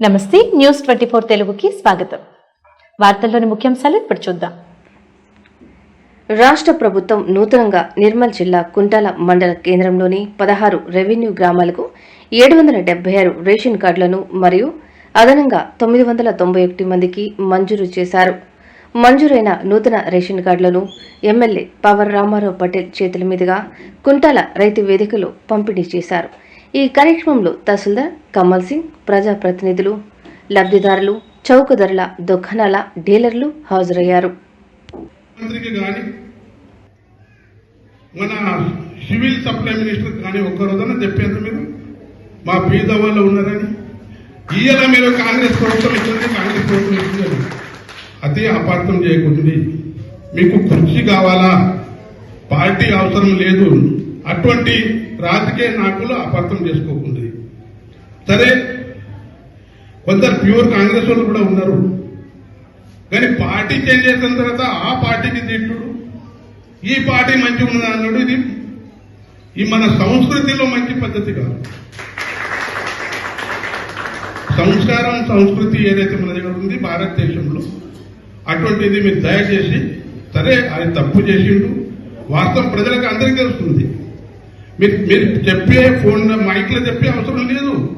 నమస్తే news twenty four తెలుగుకి స్వాగతం. వార్తల్లోని ముఖ్యాంశాలు ఇప్పుడు చూద్దాం. రాష్ట్ర ప్రభుత్వం నూతనంగా నిర్మల్ జిల్లా కుంటాల మండల కేంద్రంలోని పదహారు రెవెన్యూ గ్రామాలకు ఏడు వందల డెబ్బై ఆరు రేషన్ కార్డులను మరియు అదనంగా తొమ్మిది వందల తొంభై ఒకటి మందికి మంజూరు చేశారు. మంజూరైన నూతన రేషన్ కార్డులను ఎమ్మెల్యే పవర్ రామారావు పటేల్ చేతుల మీదుగా కుంటాల రైతు వేదికలో పంపిణీ చేశారు. ఈ కార్యక్రమంలో తహసీల్దార్ కమల్ సింగ్ ప్రజాప్రతినిధులు లబ్ధిదారులు చౌకధరల దుకాణాల డీలర్లు హాజరయ్యారు. మన సివిల్ సప్లై మినిస్టర్ కానీ ఒక్క రోజున చెప్పారు మీరు మా బీద వాళ్ళు ఉన్నారని ఈయన మీరు కాంగ్రెస్ ప్రభుత్వం ఇచ్చింది కాంగ్రెస్ ప్రభుత్వం ఇచ్చింది అదే అపార్థం చేయకుంటుంది మీకు కుర్చీ కావాలా? పార్టీ అవసరం లేదు. అటువంటి రాజకీయ నాయకులు అపార్థం చేసుకోకుంది సరే కొందరు ప్యూర్ కాంగ్రెస్ వాళ్ళు కూడా ఉన్నారు. కానీ పార్టీ చేంజ్ చేసిన తర్వాత ఆ పార్టీకి తిట్టుడు. ఈ పార్టీ మంచిగా ఉన్నది అన్నాడు ఇది. ఈ మన సంస్కృతిలో మంచి పద్ధతి కాదు. సంస్కారం సంస్కృతి ఏదైతే మన దగ్గర ఉంది భారతదేశంలో అటువంటిది మీరు దయచేసి సరే అది తప్పు చేసిండు. వాస్తవం ప్రజలకు అందరికీ తెలుస్తుంది. మీరు మీరు చెప్పే ఫోన్ మైక్లో చెప్పే అవసరం లేదు.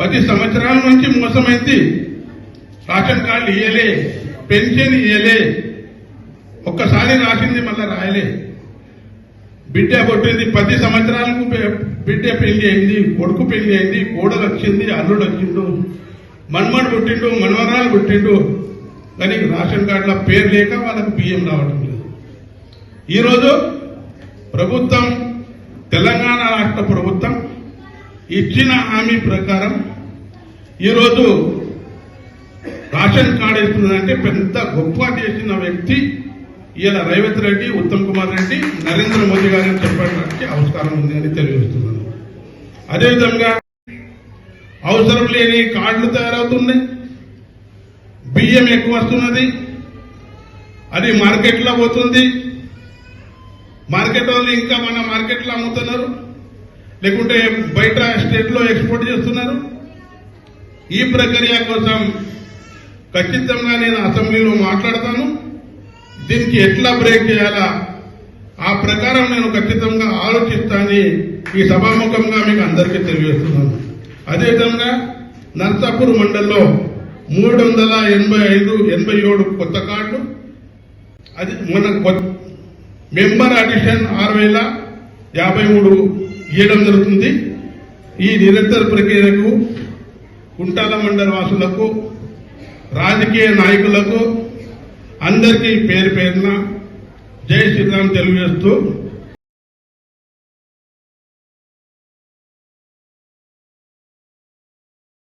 పది సంవత్సరాల నుంచి మోసమైంది. రేషన్ కార్డు ఇయ్యలే పెన్షన్ ఇయ్యలే. ఒక్కసారి రాసింది మళ్ళీ రాయలే. బిడ్డ కొట్టింది పది సంవత్సరాలకు బిడ్డ పెళ్ళి అయింది కొడుకు పెళ్ళి అయింది కోడలు వచ్చింది అల్లుడు వచ్చిండు మన్మడు పుట్టిండు మన్మరాలు పుట్టిండు. కానీ రేషన్ కార్డుల పేరు లేక వాళ్ళకు బియ్యం రావడం లేదు. ఈరోజు ప్రభుత్వం తెలంగాణ రాష్ట్ర ప్రభుత్వం ఇచ్చిన హామీ ప్రకారం ఈరోజు రాషన్ కార్డు ఇస్తుందంటే పెద్ద గొప్ప చేసిన వ్యక్తి ఇలా రేవంత్ రెడ్డి ఉత్తమ్ కుమార్ రెడ్డి నరేంద్ర మోదీ గారిని చెప్పడానికి అవసరం ఉంది అని తెలియజేస్తున్నాను. అదేవిధంగా అవసరం లేని కార్డులు తయారవుతున్నాయి బియ్యం ఎక్కువ వస్తున్నది అది మార్కెట్లో పోతుంది మార్కెట్ వాళ్ళు ఇంకా మన మార్కెట్లో అమ్ముతున్నారు? లేకుంటే బయట స్టేట్లో ఎక్స్పోర్ట్ చేస్తున్నారు? ఈ ప్రక్రియ కోసం ఖచ్చితంగా నేను అసెంబ్లీలో మాట్లాడతాను. దీనికి ఎట్లా బ్రేక్ చేయాలా? ఆ ప్రకారం నేను ఖచ్చితంగా ఆలోచిస్తానని ఈ సభాముఖంగా మీకు అందరికీ తెలియజేస్తున్నాను. అదేవిధంగా నర్సాపూర్ మండల్లో మూడు వందల ఎనభై ఐదు ఎనభై ఏడు కొత్త కార్డు. అది మన కొత్త మెంబర్ అడిషన్ ఆరు వేల యాభై మూడు ఇవ్వడం జరుగుతుంది. ఈ నిరంతర ప్రక్రియకు కుంటాల మండల వాసులకు రాజకీయ నాయకులకు అందరికీ పేరు పేరున జై శ్రీరామ్ తెలియజేస్తూ